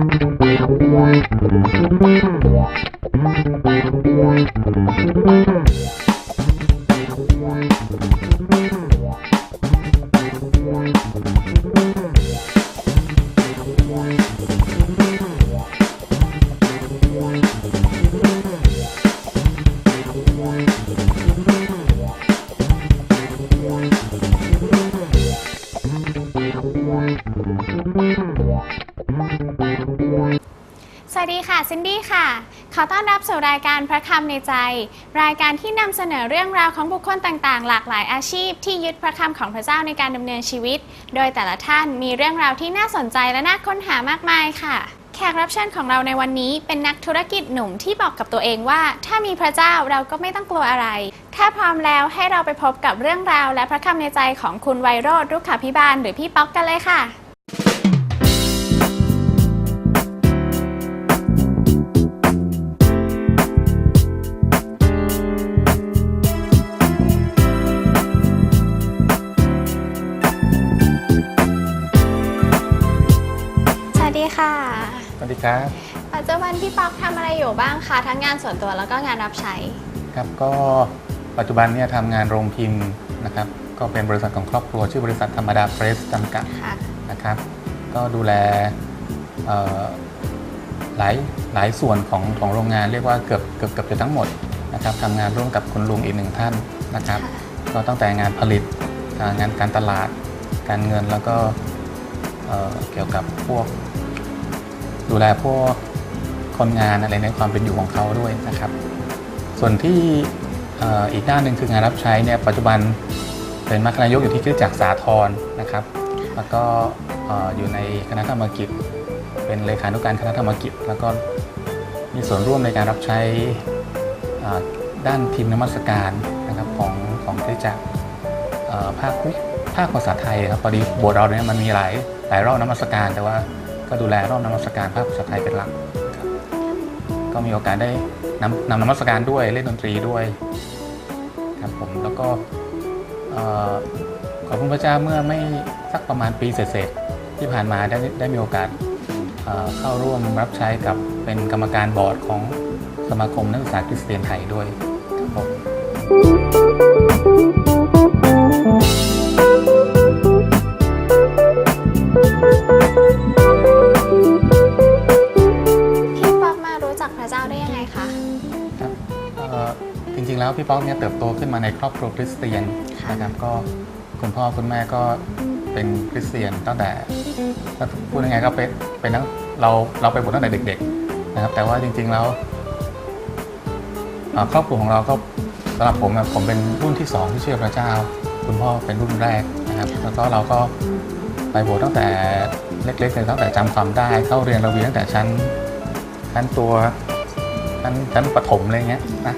ส ซินดี้ค่ะ ขอต้อนรับสู่รายการพระคำในใจ รายการที่นำเสนอเรื่องราวของบุคคลต่างๆ หลากหลายอาชีพ ที่ยึดพระคำของพระเจ้าในการดำเนินชีวิต โดยแต่ละท่านมีเรื่องราวที่น่าสนใจและน่าค้นหามากมายค่ะ แขกรับเชิญของเราในวันนี้เป็นนักธุรกิจหนุ่มที่บอกกับตัวเองว่า ถ้ามีพระเจ้าเราก็ไม่ต้องกลัวอะไร ถ้าพร้อมแล้วให้เราไปพบกับเรื่องราวและพระคำในใจของคุณไวโรธรุกขาพิบาลหรือพี่ป๊อกกันเลยค่ะ ดีครับปัจจุบันพี่ป๊อกทำอะไรอยู่บ้างคะทั้งงานส่วนตัวแล้วก็งานรับใช้ ครับก็ปัจจุบันเนี่ยทำงานโรงพิมพ์นะครับ ก็เป็นบริษัทของครอบครัว ชื่อบริษัทธรรมดาเพรสจำกัดค่ะนะครับ ก็ดูแลเอ่อหลายหลายส่วนของของโรงงานเรียกว่าเกือบเกือบเกือบจะทั้งหมดนะครับทำงานร่วมกับคุณลุงอีกหนึ่งท่านนะครับ ก็ตั้งแต่งานผลิตอ่างานการตลาด การเงินแล้วก็เอ่อเกี่ยวกับพวก ดูแลพวกคนงานอะไรในความเป็นอยู่ของเขาด้วยนะครับ ส่วนที่อีกด้านหนึ่งคืองานรับใช้เนี่ยปัจจุบันเป็นมัคคณายกอยู่ที่คริสตจักรสาทรนะครับ แล้วก็อยู่ในคณะธรรมกิจ เป็นเลขานุการคณะธรรมกิจ แล้วก็มีส่วนร่วมในการรับใช้ด้านทีมนมัสการนะครับของของคริสตจักรภาคภาคภาษาไทยครับพอดีโบสถ์เราเนี่ยมันมีหลายหลายรอบนมัสการแต่ว่า ก็ดูแลรอบนมัสการภาคภาษาไทยเป็นหลัก ก็มีโอกาสได้นำนำนมัสการด้วยเล่นดนตรีด้วยครับผมแล้วก็ขอบคุณพระเจ้าเมื่อไม่สักประมาณปีเศษที่ผ่านมาได้ได้มีโอกาสเอ่อเข้าร่วมรับใช้กับเป็นกรรมการบอร์ดของสมาคมนักศึกษาคริสเตียนไทยด้วยครับผม ๆ แล้วพี่ป๊อกเนี่ยเติบโตขึ้นมาในครอบครัวคริสเตียนค่ะนะครับก็คุณพ่อคุณแม่ก็เป็นคริสเตียนตั้งแต่ถ้าพูดยังไงก็เป็นเป็นตั้งเราเราไปบวชตั้งแต่เด็ก ๆ นะครับ แต่ว่าจริง ๆแล้วเอ่อครอบครัวของเราก็สำหรับผมอะผมเป็นรุ่นที่สองที่เชื่อพระเจ้า คุณพ่อเป็นรุ่นแรกนะครับ แล้วก็เราก็ไปโบสถ์ตั้งแต่เล็กๆเลยตั้งแต่จำความได้เข้าเรียนเราเรียนตั้งแต่ชั้นชั้นตัวชั้นชั้นประถมอะไรเงี้ยนะ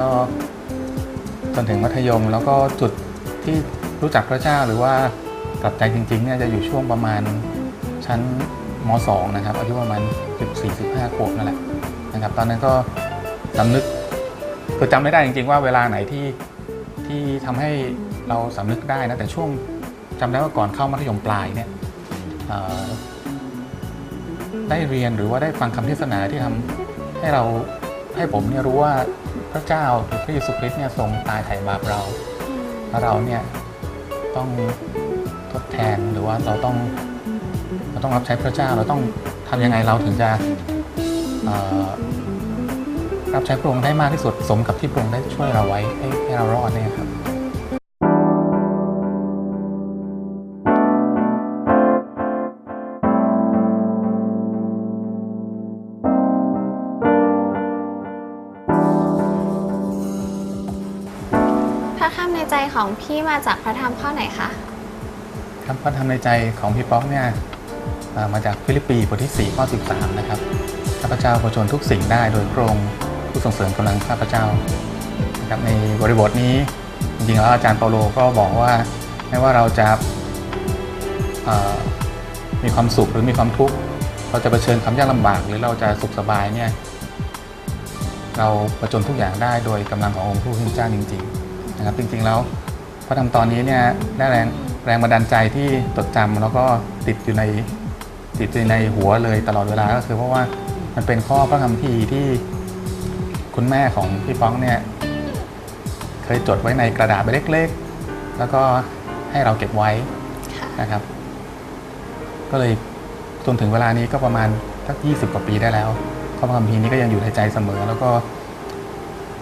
ก็จนถึงมัธยม แล้วก็จุดที่รู้จักพระเจ้าหรือว่ากลับใจจริงๆเนี่ยจะอยู่ช่วงประมาณชั้นม .2 นะครับอายุประมาณ14-15ขวบนั่นแหละนะครับ ตอนนั้นก็สำนึกคือจำไม่ได้จริงๆว่าเวลาไหนที่ที่ทำให้เราสำนึกได้นะ แต่ช่วงจำได้ว่าก่อนเข้ามัธยมปลายเนี่ยได้เรียนหรือว่าได้ฟังคำเทศนาที่ทำให้เราให้ผมเนี่ยรู้ว่า พระเจ้าหรือพระเยซูคริสต์เนี่ยทรงตายไถ่บาปเราแล้วเราเนี่ยต้องทดแทนหรือว่าเราต้องเราต้องรับใช้พระเจ้าเราต้องทำยังไงเราถึงจะเอ่อรับใช้พระองค์ได้มากที่สุดสมกับที่พระองค์ได้ช่วยเราไว้ให้ให้เรารอดเนี่ยครับ ของพี่มาจากพระธรรมข้อไหนคะครับพระธรรมในใจของพี่ป๊อกเนี่ยมาจากฟิลิปปีบทที่ 4 ข้อ 13 นะครับข้าพเจ้าประชนทุกสิ่งได้โดยพระองค์ผู้ส่งเสริมกำลังข้าพเจ้านะครับในบริบทนี้จริงๆแล้วอาจารย์เปาโลก็บอกว่าไม่ว่าเราจะมีความสุขหรือมีความทุกข์เราจะเผชิญความยากลำบาก หรือเราจะสุขสบายเนี่ยเราประจนทุกอย่างได้โดยกำลังขององค์ผู้เป็นเจ้าจริงๆนะครับจริงๆแล้ว พระธรรมตอนนี้เนี่ยได้แรงแรงบันดาลใจที่จดจำแล้วก็ติดอยู่ในติดอยู่ในหัวเลยตลอดเวลาก็คือเพราะว่ามันเป็นข้อพระคัมภีร์ที่คุณแม่ของพี่ป้องเนี่ยเคยจดไว้ในกระดาษใบเล็กๆ แล้วก็ให้เราเก็บไว้นะครับ ก็เลยจนถึงเวลานี้ก็ประมาณสักยี่สิบกว่าปีได้แล้วข้อพระคัมภีร์นี้ก็ยังอยู่ในใจเสมอ แล้วก็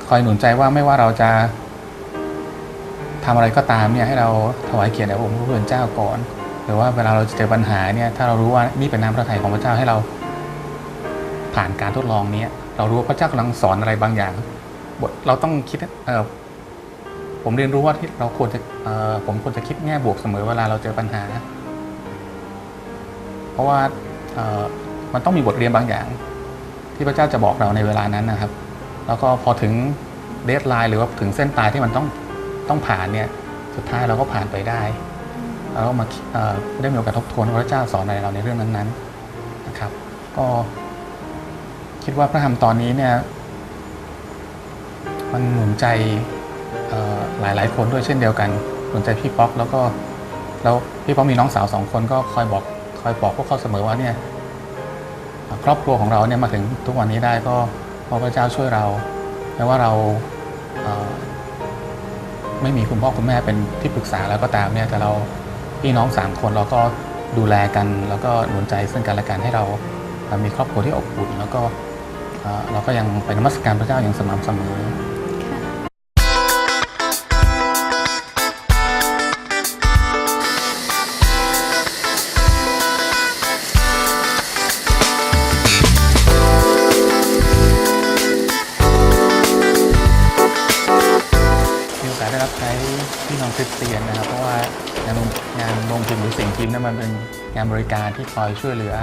คอยหนุนใจว่าไม่ว่าเราจะ ทำอะไรก็ตามเนี่ยให้เราถวายเกียรติแด่องค์พระผู้เป็นเจ้าก่อน หรือว่าเวลาเราเจอปัญหาเนี่ยถ้าเรารู้ว่านี่เป็นน้ำพระทัยของพระเจ้าให้เราผ่านการทดลองนี้เรารู้ว่าพระเจ้ากำลังสอนอะไรบางอย่างบทเราต้องคิดเออผมเรียนรู้ว่าที่เราควรจะเออผมควรจะคิดแง่บวกเสมอเวลาเราเจอปัญหา เพราะว่าเออมันต้องมีบทเรียนบางอย่าง ที่พระเจ้าจะบอกเราในเวลานั้นนะครับ แล้วก็พอถึงเดทไลน์หรือว่าถึงเส้นตายที่มันต้อง ต้องผ่านเนี่ยสุดท้ายเราก็ผ่านไปได้เราก็มาได้มีโอกาสทบทวนพระเจ้าสอนอะไรเราในเรื่องนั้นๆนะครับ ก็คิดว่าพระธรรมตอนนี้เนี่ยมันหนุนใจหลายๆคนด้วยเช่นเดียวกันหนุนใจพี่ป๊อกแล้วก็แล้วพี่ป๊อกมีน้องสาวสองคนก็คอยบอกคอยบอกพวกเขาเสมอว่าเนี่ยครอบครัวของเราเนี่ยมาถึงทุกวันนี้ได้ก็เพราะพระเจ้าช่วยเราแม้ว่าเรา ไม่มีคุณพ่อคุณแม่เป็นที่ปรึกษาแล้วก็ตามเนี่ยแต่เราพี่น้องสามคนเราก็ดูแลกัน แล้วก็หนุนใจซึ่งกันและกันให้เรามีครอบครัวที่อบอุ่นแล้วก็เอ่อเราก็ยังไปนมัสการพระเจ้าอย่างสม่ำเสมอ ริสเตียนนะครับ เพราะว่างานลงานลงพิมพ์หรือสิ่งพิมพ์นั้นมันเป็นงานบริการที่คอยช่วยเหลือ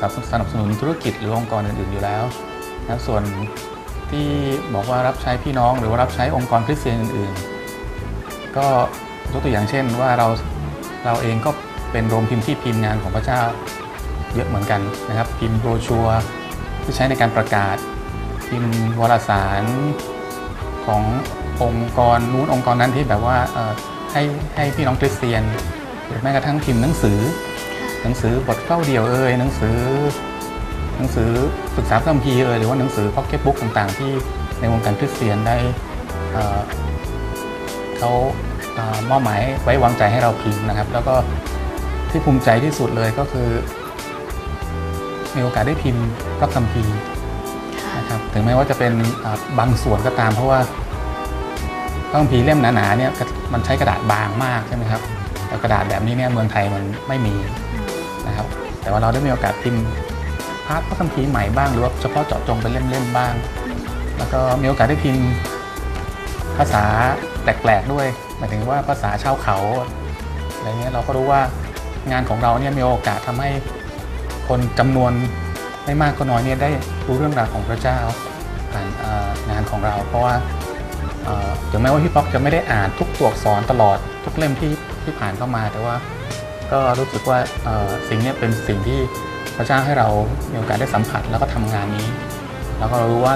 สนับสนับสนุนธุรกิจหรือองค์กรอื่นๆอยู่แล้วนะส่วนที่บอกว่ารับใช้พี่น้องหรือว่ารับใช้องค์กรคริสเตียนอื่นๆ ก็ยกตัวอย่างเช่นว่าเราเราเองก็เป็นโรงพิมพ์ที่พิมพ์งานของพระเจ้าเยอะเหมือนกันนะครับ พิมพ์โบรชัวร์ที่ใช้ในการประกาศ พิมพ์วารสารของ องค์กรนู้นองค์กรนั้นที่แบบว่าเอ่อให้ให้พี่น้องคริสเตียน หรือแม้กระทั่งพิมพ์หนังสือ หนังสือบทเฝ้าเดี่ยวเอ่ยหนังสือ หนังสือศึกษาพระคัมภีร์เอ่ยหรือว่าหนังสือพ็อกเก็ตบุ๊กต่างๆ ที่ในวงการคริสเตียนได้เอ่อเขาเอ่อมอบหมายไว้วางใจให้เราพิมพ์นะครับ แล้วก็ที่ภูมิใจที่สุดเลยก็คือ มีโอกาสได้พิมพ์พระคัมภีร์นะครับถึงแม้ว่าจะเป็นอ่าบางส่วนก็ตามเพราะว่า พระคัมภีร์เล่มหนาๆเนี่ยมันใช้กระดาษบางมากใช่ไหมครับแต่กระดาษแบบนี้เนี่ยเมืองไทยมันไม่มีนะครับ แต่ว่าเราได้มีโอกาสพิมพ์พาร์ทพระคัมภีร์ใหม่บ้างหรือว่าเฉพาะเจาะจงเป็นเล่มๆบ้าง แล้วก็มีโอกาสได้พิมพ์ภาษาแปลกๆด้วยหมายถึงว่าภาษาชาวเขาอะไรเงี้ยเราก็รู้ว่างานของเราเนี่ยมีโอกาสทำให้คนจำนวนไม่มากก็น้อยเนี่ยได้รู้เรื่องราวของพระเจ้าผ่านงานของเรา เพราะว่า ถึงแม้ว่าพี่ป๊อกจะไม่ได้อ่านทุกตัวอักษรตลอดทุกเล่มที่ที่ผ่านเข้ามา แต่ว่าก็รู้สึกว่าสิ่งนี้เป็นสิ่งที่พระเจ้าให้เรามีโอกาสได้สัมผัสแล้วก็ทำงานนี้ แล้วก็เรารู้ว่า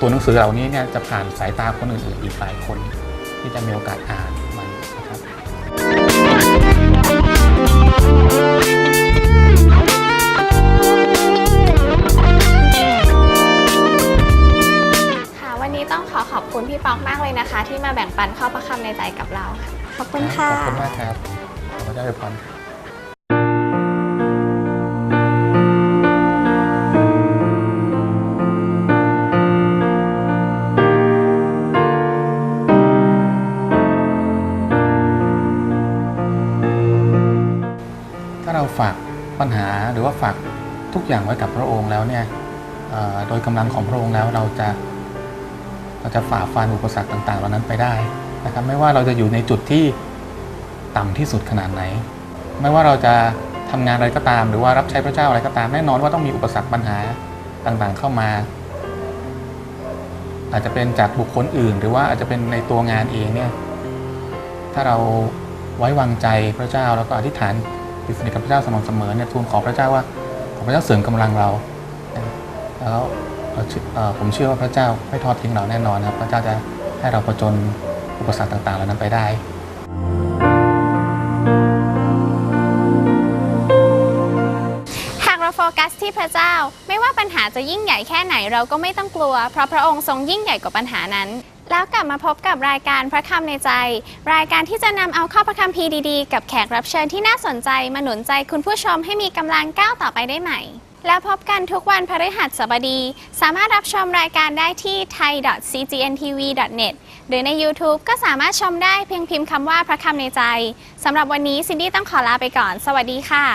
ตัวหนังสือเหล่านี้เนี่ยจะผ่านสายตาคนอื่นๆอีกหลายคนที่จะมีโอกาสอ่านมันนะครับ คุณพี่ป๊อกมากเลยนะคะ ที่มาแบ่งปันข้อประคำในใจกับเราค่ะขอบคุณค่ะ ขอบคุณมากครับขอบคุณเจ้าอวยพรถ้าเราฝากปัญหาหรือว่าฝากทุกอย่างไว้กับพระองค์แล้วเนี่ยเอ่อโดยกำลังของพระองค์แล้วเราจะ เราจะฝ่าฟันอุปสรรคต่างๆ เหล่านั้นไปได้นะครับ ไม่ว่าเราจะอยู่ในจุดที่ต่ำที่สุดขนาดไหน ไม่ว่าเราจะทำงานอะไรก็ตาม หรือว่ารับใช้พระเจ้าอะไรก็ตาม แน่นอนว่าต้องมีอุปสรรคปัญหาต่างๆเข้ามา อาจจะเป็นจากบุคคลอื่น หรือว่าอาจจะเป็นในตัวงานเองเนี่ยถ้าเราไว้วางใจพระเจ้าแล้วก็อธิษฐานติดสนิทกับพระเจ้าสม่ำเสมอเนี่ยทูลขอพระเจ้าว่าขอพระเจ้าเสริมกำลังเรานะแล้ว ผมเชื่อว่าพระเจ้าไม่ทอดทิ้งเราแน่นอนนะครับ พระเจ้าจะให้เราประจนอุปสรรคต่างๆเหล่านั้นไปได้คโฟกัสที่พระเจ้า ไม่ว่าปัญหาจะยิ่งใหญ่แค่ไหนเราก็ไม่ต้องกลัว เพราะพระองค์ทรงยิ่งใหญ่กว่าปัญหานั้น แล้วกลับมาพบกับรายการพระคำในใจ รายการที่จะนำเอาข้อพระคัมภีดีๆ กับแขกรับเชิญที่น่าสนใจมาหนุนใจคุณผู้ชมให้มีกำลังก้าวต่อไปได้ใหม่ แล้วพบกันทุกวันพฤหัสบดี สามารถรับชมรายการได้ที่ thai.cgntv.net หรือใน YouTube ก็สามารถชมได้เพียงพิมพ์คำว่าพระคำในใจ สำหรับวันนี้ซินดี้ต้องขอลาไปก่อน สวัสดีค่ะ